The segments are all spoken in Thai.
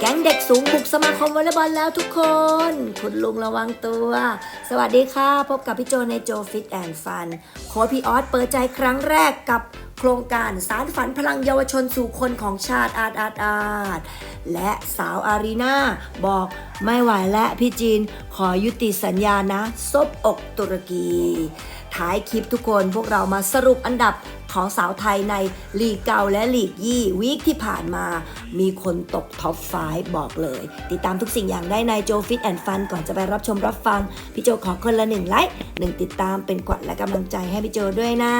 แก๊งเด็กสูงบุกสมาคมวอลเลย์บอลแล้วทุกคน คุณลุงระวังตัว สวัสดีค่ะ พบกับพี่โจในโจฟิตแอนด์ฟัน โค้ชพี่ออสเปิดใจครั้งแรกกับโครงการสารฝันพลังเยาวชนสู่คนของชาติอาร์ตอาร์ตอาร์ตและสาวอารีนาบอกไม่ไหวและพี่จีนขอยุติสัญญานะซบอกตุรกี ท้ายคลิปทุกคนพวกเรามาสรุปอันดับของสาวไทยในลีกเก่าและลีกยี่วีคที่ผ่านมา มีคนตกท็อปไฟบอกเลย ติดตามทุกสิ่งอย่างได้ในโจฟิตแอนด์ฟันก่อนจะไปรับชมรับฟัง พี่โจขอคนละหนึ่งไลค์หนึ่งติดตามเป็นกวัดและกำลังใจให้พี่โจด้วยนะ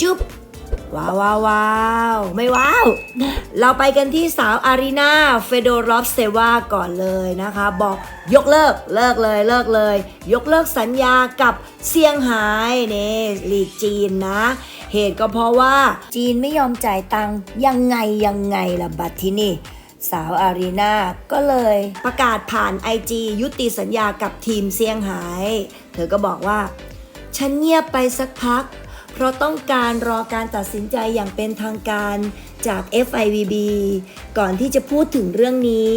จุ๊บ ว้าวว้าววาวไม่ว้าว เราไปกันที่สาวอารีนาเฟโดรอฟเซวาก่อนเลยนะคะ บอกยกเลิกเลิกเลยเลิกเลย ยกเลิกสัญญากับเซี่ยงไฮ้นี่ลีกจีนนะ เหตุก็เพราะว่าจีนไม่ยอมจ่ายตังค์ยังไงยังไงล่ะบัตรที่นี่สาวอารีนาก็เลยประกาศผ่าน IG ยุติสัญญากับทีมเซี่ยงไฮ้เธอก็บอกว่า ฉันเงียบไปสักพัก เพราะต้องการรอการตัดสินใจอย่างเป็นทางการจาก FIVB ก่อนที่จะพูดถึงเรื่องนี้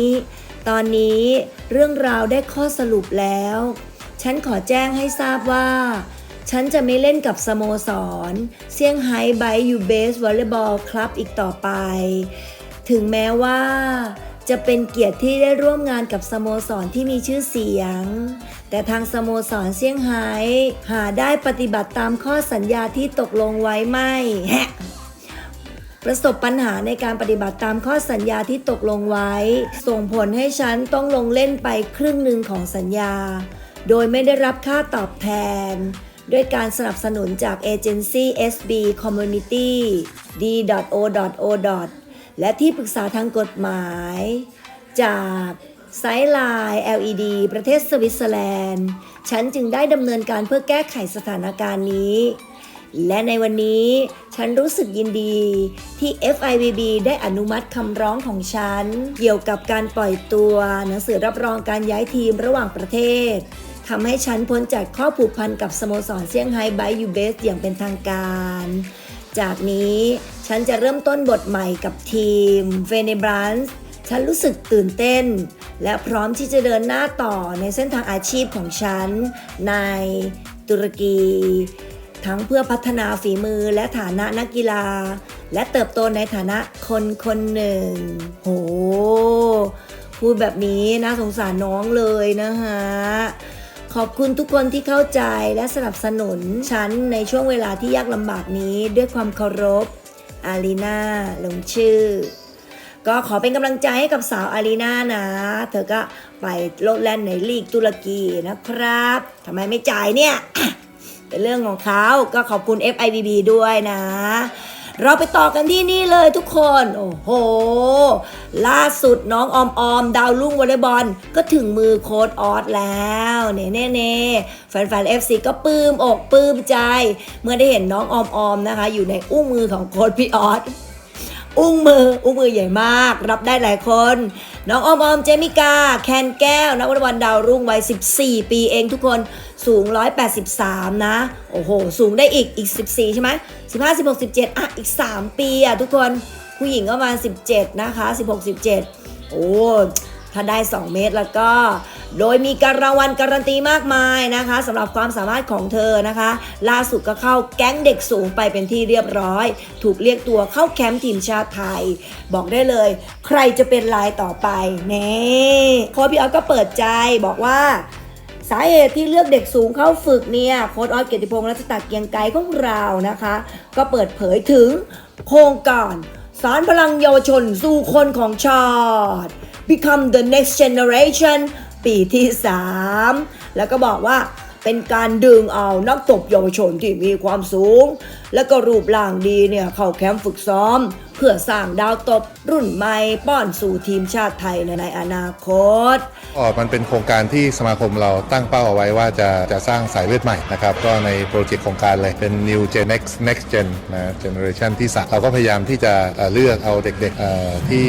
ตอนนี้เรื่องราวได้ข้อสรุปแล้ว ฉันขอแจ้งให้ทราบว่า ฉันจะไม่เล่นกับสโมสรเซี่ยงไฮ้ไบยูเบสวอลเลย์บอลคลับอีกต่อไป ถึงแม้ว่า จะเป็นเกียรติที่ได้ร่วมงานกับสโมสรที่มีชื่อเสียง แต่ทางสโมสรเซี่ยงไฮ้หาได้ปฏิบัติตามข้อสัญญาที่ตกลงไว้ไม่ประสบปัญหาในการปฏิบัติตามข้อสัญญาที่ตกลงไว้ ส่งผลให้ฉันต้องลงเล่นไปครึ่งหนึ่งของสัญญา โดยไม่ได้รับค่าตอบแทน ด้วยการสนับสนุนจากเอเจนซี่ SB Community D.O.O. และที่ปรึกษาทางกฎหมาย จากไซไลน์ LED ประเทศสวิตเซอร์แลนด์ ฉันจึงได้ดำเนินการเพื่อแก้ไขสถานการณ์นี้ และในวันนี้ฉันรู้สึกยินดีที่ FIVB ได้อนุมัติคำร้องของฉัน เกี่ยวกับการปล่อยตัวหนังสือรับรองการย้ายทีมระหว่างประเทศทำให้ฉันพ้นจากข้อผูกพันกับสโมสรเซี่ยงไฮ้ไบยูเบสอย่างเป็นทางการ จากนี้ฉันจะเริ่มต้นบทใหม่กับทีมเฟเนบรันส์ฉันรู้สึกตื่นเต้น และพร้อมที่จะเดินหน้าต่อในเส้นทางอาชีพของฉัน ในตุรกี ทั้งเพื่อพัฒนาฝีมือและฐานะนักกีฬา และเติบโตในฐานะคนคนหนึ่ง โห พูดแบบนี้น่าสงสารน้องเลยนะฮะ ขอบคุณทุกคนที่เข้าใจและสนับสนุนฉันในช่วงเวลาที่ยากลำบากนี้ด้วยความเคารพ อารีนาลงชื่อ ก็ขอเป็นกำลังใจให้กับสาวอารีนานะ เธอก็ไปโลดแล่นในลีกตุรกีนะครับทำไมไม่จ่ายเนี่ยเป็นเรื่องของเขาก็ขอบคุณ FIBB ด้วยนะ เราไปต่อกันที่นี่เลยทุกคน โอ้โห ล่าสุดน้องออมออมดาวรุ่งวอลเลย์บอลก็ถึงมือโค้ดออสแล้วเน่เน่เน่แฟนๆ FC ก็ปลื้มอกปลื้มใจ เมื่อได้เห็นน้องออมออมนะคะ อยู่ในอุ้งมือของโค้ดพี่ออส อุ้งมือ อุ้งมือใหญ่มาก รับได้หลายคน น้องออมออมเจมิกา แคนแก้วนักวอลเลย์บอลดาวรุ่งวัย 14 ปีเองทุกคนสูง 183 นะ โอ้โห สูงได้อีกอีก 14 ใช่ไหม15 16 17 อะ อีก 3 ปีอะทุกคนผู้หญิงก็ประมาณ17 นะคะ 16 17 โอ้ถ้าได้ 2 เมตรแล้วก็ โดยมีการรางวัลการันตีมากมายนะคะสำหรับความสามารถของเธอนะคะ ล่าสุดก็เข้าแก๊งเด็กสูงไปเป็นที่เรียบร้อย ถูกเรียกตัวเข้าแคมป์ทีมชาติไทย บอกได้เลย ใครจะเป็นลายต่อไปเน่โค้ชพี่ออสก็เปิดใจบอกว่าสาเหตุที่เลือกเด็กสูงเข้าฝึกเนี่ยโค้ดออสเกียรติพงษ์รัชตะเกียงไกรของเรานะคะ ก็เปิดเผยถึงโครงการสารพลังเยาวชนสู่คนของชาติ Become the next generation ปีที่ 3 แล้วก็บอกว่าเป็นการดึงเอานักตบเยาวชนที่มีความสูง และก็รูปร่างดีเนี่ยเข้าแคมป์ฝึกซ้อม พื่อสร้างดาวตบรุ่นใหม่ป้อนสู่ทีมชาติไทยในอนาคตอ๋อมันเป็นโครงการที่สมาคมเราตั้งเป้าเอาไว้ว่าจะจะสร้างสายเลือดใหม่นะครับ ก็ในโปรเจกต์โครงการเลยเป็น New Gen Next Next Gen นะ Generation ที่สามเราก็พยายามที่จะเลือกเอาเด็กๆที่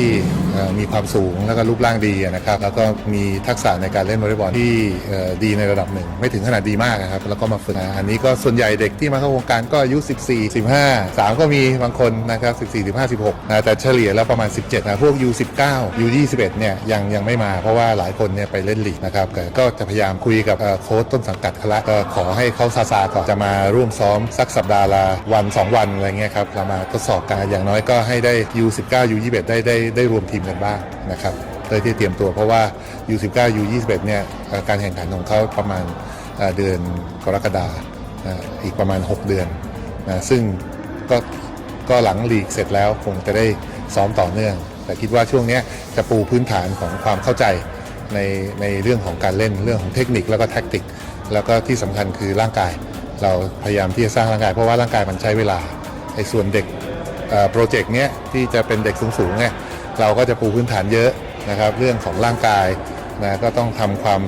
มีความสูงแล้วก็รูปร่างดีนะครับ แล้วก็มีทักษะในการเล่นวอลเลย์บอลที่ดีในระดับหนึ่ง ไม่ถึงขนาดดีมากนะครับ แล้วก็มาฝึกนะอันนี้ก็ส่วนใหญ่เด็กที่มาเข้าโครงการก็อายุ 14 15 3 ก็มีบางคนนะครับ 14 15 16นะแต่เฉลี่ยแล้วประมาณ 17นะพวก U19 U21 เนี่ยยังยังไม่มาเพราะว่าหลายคนเนี่ยไปเล่นลีกนะครับก็จะพยายามคุยกับโค้ชต้นสังกัดเขาละก็ขอให้เขาซาซาก่อนจะมาร่วมซ้อมสักสัปดาห์ละวัน 2 วันอะไรเงี้ยครับเรามาทดสอบกันอย่างน้อยก็ให้ได้ U19 U21 ได้ได้ได้รวมทีมกันบ้างนะครับเพื่อที่เตรียมตัวเพราะว่า U19 U21 เนี่ยการแข่งขันของเขาประมาณเดือนกรกฎาอีกประมาณ 6 เดือนนะซึ่งก็ ก็หลังลีกเสร็จแล้วคงจะได้ซ้อมต่อเนื่อง แต่คิดว่าช่วงนี้จะปูพื้นฐานของความเข้าใจในในเรื่องของการเล่นเรื่องของเทคนิคแล้วก็แท็กติก แล้วก็ที่สำคัญคือร่างกาย เราพยายามที่จะสร้างร่างกายเพราะว่าร่างกายมันใช้เวลาไอ้ส่วนเด็กโปรเจกต์เนี้ยที่จะเป็นเด็กสูงๆเนี่ยเราก็จะปูพื้นฐานเยอะนะครับเรื่องของร่างกายนะก็ต้องทำความ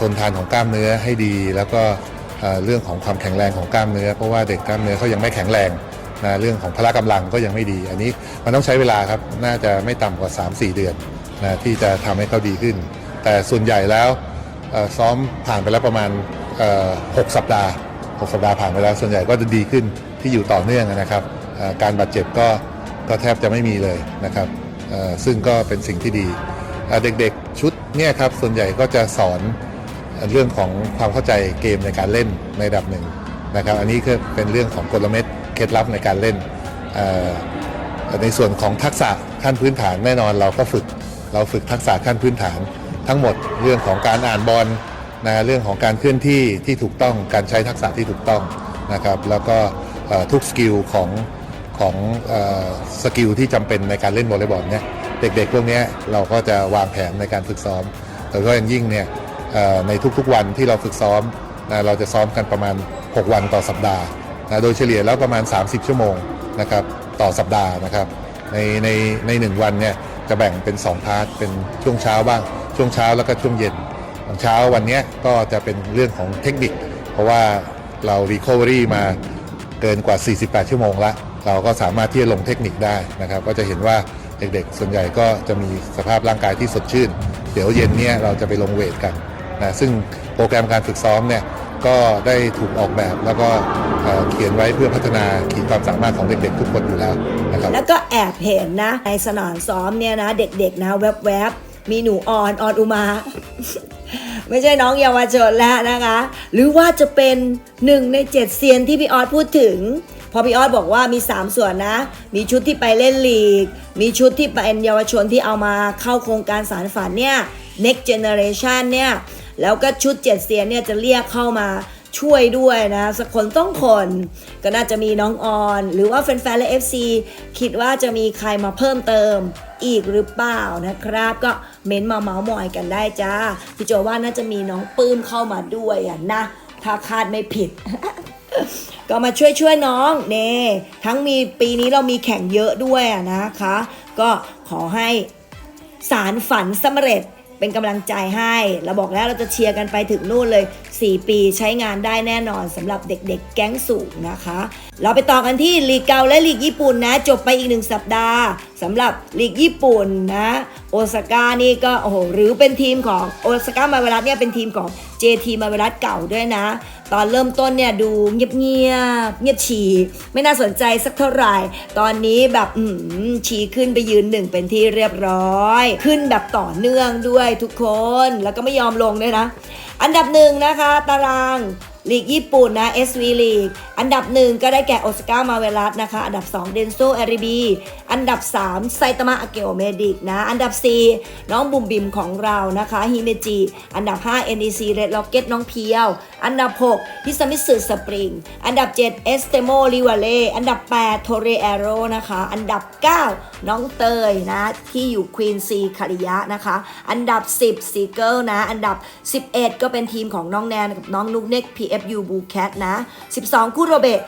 ทนทานของกล้ามเนื้อให้ดี แล้วก็เรื่องของความแข็งแรงของกล้ามเนื้อ เพราะว่าเด็กกล้ามเนื้อเขายังไม่แข็งแรง นะเรื่องของพละกำลังก็ยังไม่ดี อันนี้มันต้องใช้เวลาครับน่าจะไม่ต่ำกว่า 3-4 เดือนนะที่จะทำให้เขาดีขึ้น แต่ส่วนใหญ่แล้วซ้อมผ่านไปแล้วประมาณ 6 สัปดาห์ 6 สัปดาห์ผ่านไปแล้วส่วนใหญ่ก็จะดีขึ้นที่อยู่ต่อเนื่องนะครับการบาดเจ็บก็ก็แทบจะไม่มีเลยนะครับซึ่งก็เป็นสิ่งที่ดีเอ่อเด็กๆชุดเนี่ยครับส่วนใหญ่ก็จะสอนเรื่องของความเข้าใจเกมในการเล่นในระดับหนึ่งนะครับ อันนี้ก็เป็นเรื่องของกลเม็ด เคล็ดลับในการเล่นในส่วนของทักษะขั้นพื้นฐานแน่นอนเราก็ฝึกเราฝึกทักษะขั้นพื้นฐาน ทั้งหมดเรื่องของการอ่านบอลนะเรื่องของการเคลื่อนที่ที่ถูกต้องการใช้ทักษะที่ถูกต้องนะครับแล้วก็ทุกสกิลของของสกิลที่จำเป็นในการเล่นวอลเลย์บอลเนี่ยเด็กๆพวกเนี้ยเราก็จะวางแผนในการฝึกซ้อมโดยเฉพาะอย่างยิ่งเนี่ยในทุกๆวันที่เราฝึกซ้อมนะเราจะซ้อมกันประมาณ 6 วันต่อสัปดาห์ นะโดยเฉลี่ยแล้วประมาณ 30 ชั่วโมงนะครับต่อสัปดาห์นะครับในในในหนึ่งวันเนี่ยจะแบ่งเป็น 2 พาร์ทเป็นช่วงเช้าบ้าง ช่วงเช้าแล้วก็ช่วงเย็นตอนเช้าวันเนี้ยก็จะเป็นเรื่องของเทคนิค เพราะว่าเรา Recovery มาเกินกว่า 48 ชั่วโมงละเราก็สามารถที่จะลงเทคนิคได้นะครับ ก็จะเห็นว่าเด็กๆ ส่วนใหญ่ก็จะมีสภาพร่างกายที่สดชื่น เดี๋ยวเย็นเนี่ยเราจะไปลงเวทกันนะซึ่งโปรแกรมการฝึกซ้อมเนี่ยก็ได้ถูกออกแบบแล้วก็ เขียนไว้เพื่อพัฒนาขีดความสามารถของเด็กๆทุกคนอยู่แล้วนะครับแล้วก็แอบเห็นนะในสนามซ้อมเนี่ยนะเด็กๆนะแวบๆมีหนูออนออนอุมาไม่ใช่น้องเยาวชนแล้วนะคะ หรือว่าจะเป็นหนึ่งในเจ็ดเซียนที่พี่ออสพูดถึง พอพี่ออสบอกว่ามี 3 ส่วนนะ มีชุดที่ไปเล่นลีก มีชุดที่เป็นเยาวชนที่เอามาเข้าโครงการสารฝันเนี่ย next generation เนี่ย แล้วก็ชุดเจ็ดเซียนเนี่ยจะเรียกเข้ามา ช่วยด้วยนะ สักคนต้องคน ก็น่าจะมีน้องออน หรือว่าแฟนๆและ FC คิดว่าจะมีใครมาเพิ่มเติมอีกหรือเปล่านะครับ ก็เม้นมาเมาส์มอยกันได้จ้าพี่โจว่าน่าจะมีน้องปื้มเข้ามาด้วยอะนะ ถ้าคาดไม่ผิด ก็มาช่วยช่วยน้องเน่ทั้งมีปีนี้เรามีแข่งเยอะด้วยนะคะ ก็ขอให้สารฝันสำเร็จ เป็นกำลังใจให้ เราบอกแล้วเราจะเชียร์กันไปถึงนู่นเลย 4 ปีใช้งานได้แน่นอนสำหรับเด็กๆ แก๊งสูงนะคะ เราไปต่อกันที่ลีกเกาและลีกญี่ปุ่นนะ จบไปอีกหนึ่งสัปดาห์สำหรับลีกญี่ปุ่นนะ โอซาก้านี่ก็โอ้โหหรือเป็นทีมของโอซาก้ามาเวลัสเนี่ยเป็นทีมของ JT มาเวลัสเก่าด้วยนะ ตอนเริ่มต้นเนี่ยดูเงียบเงียบเงียบฉี่ไม่น่าสนใจสักเท่าไหร่ ตอนนี้แบบอืมฉี่ขึ้นไปยืนหนึ่งเป็นที่เรียบร้อย ขึ้นแบบต่อเนื่องด้วยทุกคนแล้วก็ไม่ยอมลงด้วยนะ อันดับหนึ่งนะคะตารางลีกญี่ปุ่นนะ SV ลีกอันดับหนึ่งก็ได้แก่โอซาก้ามาเวลัสนะคะ อันดับ 2 เดนโซอริบีอันดับ3ไซตามะอาเกโอเมดิกนะ อันดับ 4 น้องบุมบิมของเรานะคะฮิเมจิ อันดับ 5 NEC Red Rocket น้องเพียว อันดับ 6 ฮิสมิสึสปริง อันดับ 7 เอสเตโมลิวาเล่ อันดับ 8 โทเรเอโรนะคะ อันดับ 9 น้องเตยนะ ที่อยู่ควีนซีคาริยะนะคะ อันดับ 10ซีเกิลนะ อันดับ 11 ก็เป็นทีมของน้องแนนกับน้องนุกเน็ก PFU บูแคทนะ 12 คุโรเบะ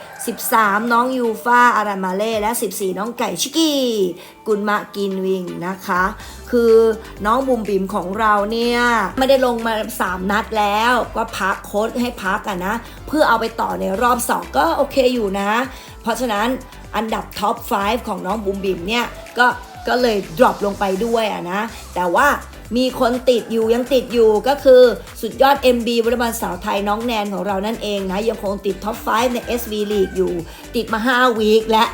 13 น้องยูฟาอารามาเล่ และ 14 น้องไก่ชิกิกุนมะกินวิงนะคะ คือน้องบุมบิมของเราเนี่ยไม่ได้ลงมา 3 นัดแล้วก็พักโค้ดให้พักอะนะ เพื่อเอาไปต่อในรอบ 2 ก็โอเคอยู่นะ เพราะฉะนั้นอันดับท็อป 5 ของน้องบุมบิมเนี่ยก็ก็เลยดรอปลงไปด้วยอะนะ แต่ว่า มีคนติดอยู่ยังติดอยู่ก็คือสุดยอด MB วอลเลย์บอลสาวไทยน้องแนนของเรานั่นเองนะยังคงติดท็อป 5 ใน SV League อยู่ ติดมา 5 วีคและ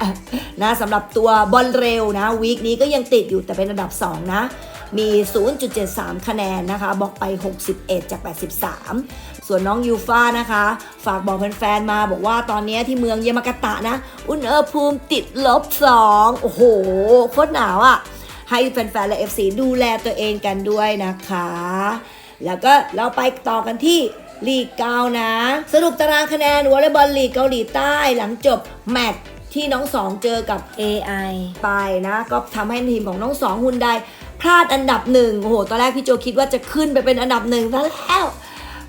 นะสำหรับตัวบอลเร็วนะวีคนี้ก็ยังติดอยู่แต่เป็นอันดับ 2 นะ มี 0.73 คะแนนนะคะ บอกไป 61 จาก 83 ส่วนน้องยูฟ่านะคะ ฝากบอกแฟนๆมาบอกว่าตอนนี้ที่เมืองเยมากาตะนะ อุณหภูมิติดลบ 2 โอ้โหโคตรหนาวอะ่ะ ให้แฟนๆและ FC ดูแลตัวเองกันด้วยนะคะ แล้วก็เราไปต่อกันที่ลีกเกานะ สรุปตารางคะแนนวอลเลย์บอลลีกเกาหลีใต้หลังจบแมตช์ที่น้องสองเจอกับ AI ไปนะ ก็ทำให้ทีมของน้องสองฮุนไดพลาดอันดับหนึ่งโอ้โห ตอนแรกพี่โจคิดว่าจะขึ้นไปเป็นอันดับหนึ่งซะแล้ว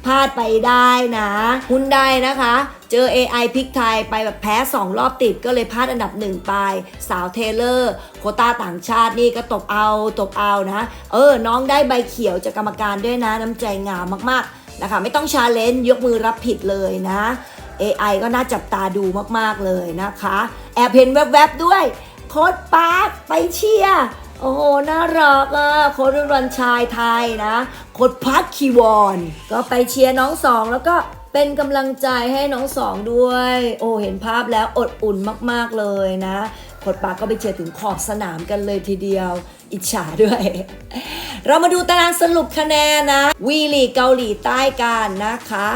พลาดไปได้นะฮุนได้นะคะ เจอ AI พลิกไทยไปแบบแพ้ 2 รอบติดก็เลยพลาดอันดับหนึ่งไป สาวเทเลอร์ โคต้าต่างชาตินี่ก็ตบเอาตบเอานะ เออ น้องได้ใบเขียวจากกรรมการด้วยนะ น้ำใจงามมากๆนะคะ ไม่ต้องชาเลนจ์ยกมือรับผิดเลยนะ AI ก็น่าจับตาดูมากๆเลยนะคะ แอบเห็นแวบๆด้วยโค้ดปาร์คไปเชียร์ โอ้โห น่ารักอะโค้ดรันชายไทยนะโค้ดพักคีวอน ก็ไปเชียร์น้องสองแล้วก็เป็นกำลังใจให้น้องสองด้วย โอ้เห็นภาพแล้วอดอุ่นมากๆเลยนะโค้ดปาร์ก็ไปเชียร์ถึงขอบสนามกันเลยทีเดียว อิจฉาด้วย เรามาดูตารางสรุปคะแนนนะ วีลีเกาหลีใต้กันนะคะ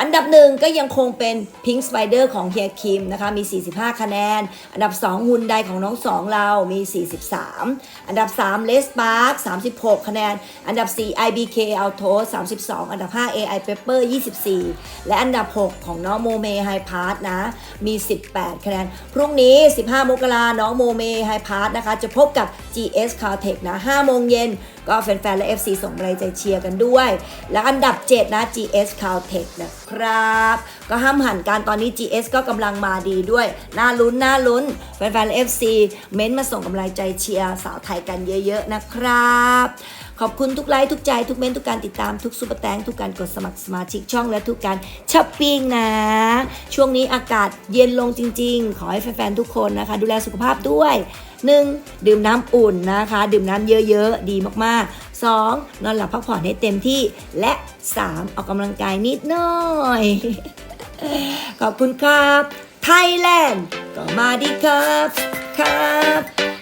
อันดับหนึ่งก็ยังคงเป็น Pink Spider ของเฮียคิมนะคะมี 45 คะแนน อันดับ 2 ฮุนไดของน้องสองเรามี 43 อันดับ 3 เลสปาร์ค36 คะแนน อันดับ 4 IBK Auto 32 อันดับ 5 AI Pepper 24 และอันดับ 6 ของน้องโมเมไฮพาร์ทนะมี 18 คะแนน พรุ่งนี้ 15 มกราน้องโมเมไฮพาร์ทนะคะจะพบกับ GS Caltech นะ5โมงเย็น ก็แฟนๆ และ FC ส่งกำลังใจเชียร์กันด้วย และอันดับ 7 นะ GS Caltech นะครับ ก็ห้ามหันการตอนนี้ GS ก็กำลังมาดีด้วย น่าลุ้น น่าลุ้น แฟนๆและ FC เม้นต์มาส่งกำลังใจเชียร์สาวไทยกันเยอะ ๆ นะครับ ขอบคุณทุกไลค์ทุกใจ ทุกเม้นทุกการติดตามทุกซุปเปอร์แตงทุกการกดสมัครสมาชิกช่องและทุกการช้อปปิ้งนะ ช่วงนี้อากาศเย็นลงจริง ๆ ขอให้แฟนๆทุกคนนะคะ ดูแลสุขภาพด้วย 1. ดื่มน้ำอุ่นนะคะ ดื่มน้ำเยอะๆ ดีมากๆ 2. นอนหลับพักผ่อนให้เต็มที่ และ 3. ออกกำลังกายนิดหน่อย ขอบคุณครับ ไทยแลนด์ก็มาดีครับ ครับ